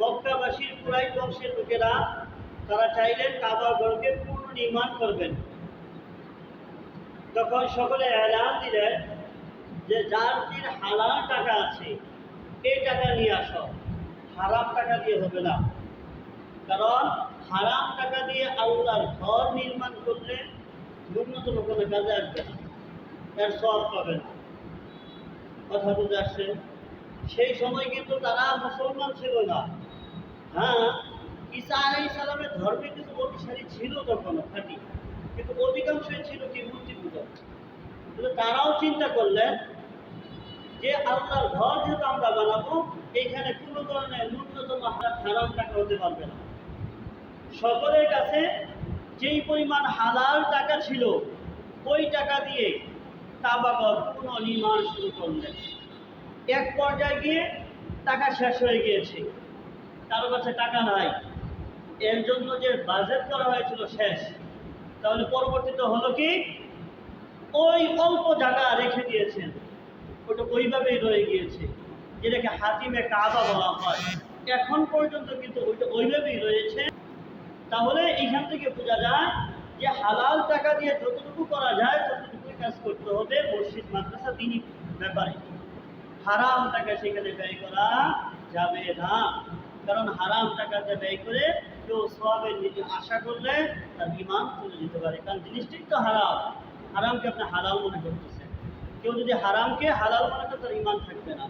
মক্কাবাসীর পুরাই বংশের লোকেরা, তারা চাইলেন কাবা ঘরকে পূর্ণ নির্মাণ করবেন। তখন সকলে এলান দিলেন যে, যার দিন হালাল টাকা আছে এই টাকা নিয়ে আসো। হারাম টাকা দিয়ে হবে না। কারণ হারাম টাকা দিয়ে আল্লাহর ঘর নির্মাণ করলে ন্যূনতম কোনো কাজে আসবে না। এর সব পাবে না। কথা বুঝে আসছে। সেই সময় কিন্তু তারা মুসলমান ছিল না। হ্যাঁ ঈসা আলাই সালামের ধর্মে কিন্তু অনুসারী ছিল তখনও, খাঁটি। কিন্তু অধিকাংশই ছিল কি? মূর্তি পূজক কিন্তু তারাও চিন্তা করলেন যে আল্লাহর ঘর যেহেতু আমরা বানাবো, এইখানে কোনো ধরনের ন্যূনতম হারাম টাকা হতে পারবে না। সকলের কাছে যেই পরিমাণ হালাল টাকা ছিল, ওই টাকা দিয়ে কাবাগর পুনর্নির্মাণ শুরু করলেন। এক পর্যায়ে গিয়ে টাকা শেষ হয়ে গিয়েছে। কারও কাছে টাকা নাই। এর জন্য যে বাজেট করা হয়েছিল শেষ। তাহলে পরবর্তীতে হলো কি? ওই অল্প জায়গা রেখে দিয়েছেন। ওটা ওইভাবেই রয়ে গিয়েছে। যেটাকে হাতিমে কাবা বলা হয়। এখন পর্যন্ত কিন্তু ওইটা ওইভাবেই রয়েছে। তাহলে এখান থেকে বোঝা যায় যে হালাল টাকা দিয়ে যতটুকু করা যায়, ততটুকুই কাজ করতে হবে মসজিদ, মাদ্রাসা তিনি ব্যাপারে। হারাম টাকা সেখানে ব্যয় করা যাবে না। কারণ হারাম টাকাতে ব্যয় করে, কেউ সবের নিজে আশা করলে তার ইমান চলে যেতে পারে। কারণ জিনিসটি তো হারাম। হারামকে আপনি হালাল মনে করতেছেন। কেউ যদি হারামকে হালাল মনে করে, তার ইমান থাকবে না।